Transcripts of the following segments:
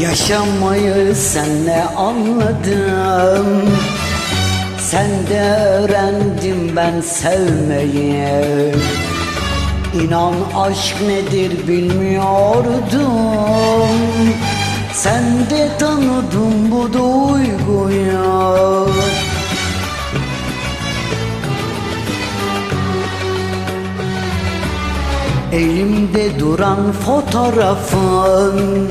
Yaşamayı senle anladım. Sende öğrendim ben sevmeyi. İnan aşk nedir bilmiyordum. Sende tanıdım bu duyguyu. Elimde duran fotoğrafın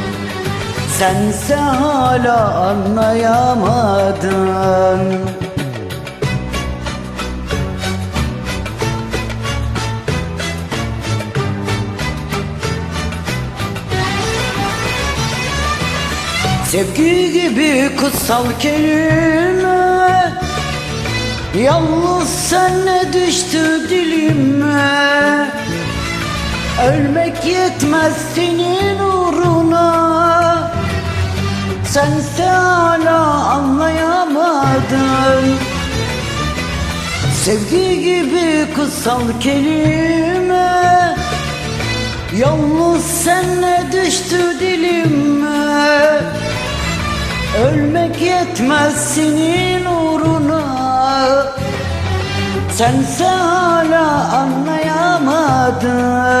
Sense hala anlayamadın. Sevgi gibi kutsal kelime. Yalnız senle düştü dilime. Ölmek yetmez senin uğruna Sense hala anlayamadın Sevgi gibi kutsal kelime. Yalnız senle düştü dilime. Ölmek yetmez senin uğruna. Sense hala anlayamadın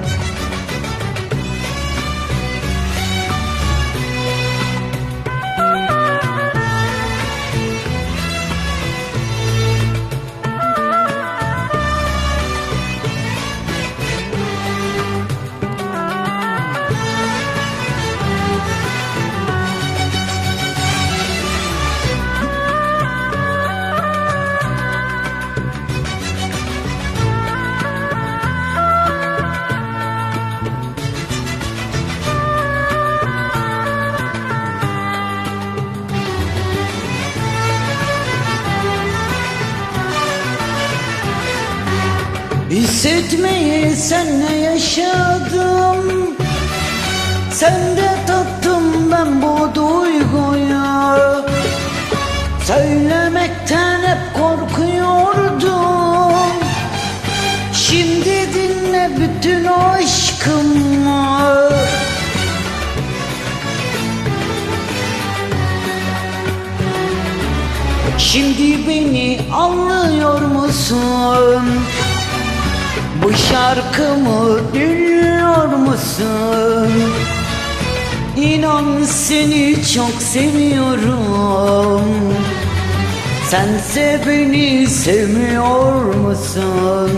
Hissetmeyi senle yaşadım. Sende tattım ben bu duyguyu. Söylemekten hep korkuyordum. Şimdi dinle bütün aşkımı. Şimdi beni anlıyor musun? Bu şarkımı dinliyor musun? İnan seni çok seviyorum Sense beni sevmiyor musun?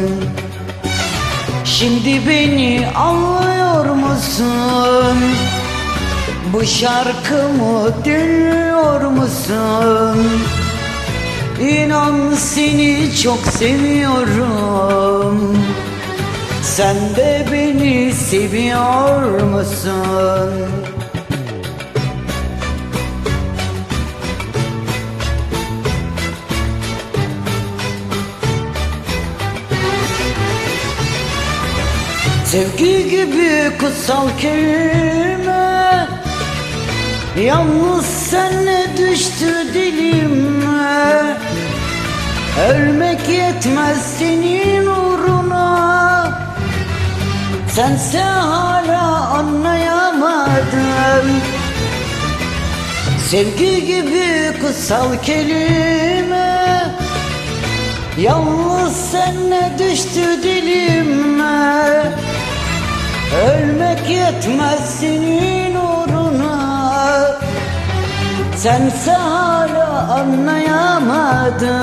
Şimdi beni anlıyor musun? Bu şarkımı dinliyor musun? İnan seni çok seviyorum Sen de beni seviyor musun? Sevgi gibi kutsal kelime. Yalnız senle düştü dilime Ölmek yetmez senin uğruna Sense hala anlayamadın Sevgi gibi kutsal kelime. Yalnız senle düştü dilime. Ölmek yetmez senin uğruna. Sense hala anlayamadın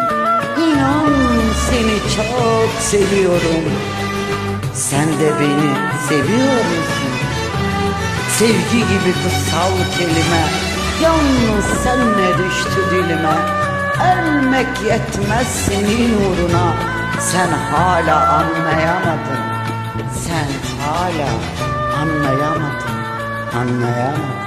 İnan seni çok seviyorum. Sen de beni seviyor musun? Sevgi gibi kutsal kelime. Yalnız senle düştü dilime. Ölmek yetmez senin uğruna. Sen hala anlayamadın. Sen hala anlayamadın. Anlayamadın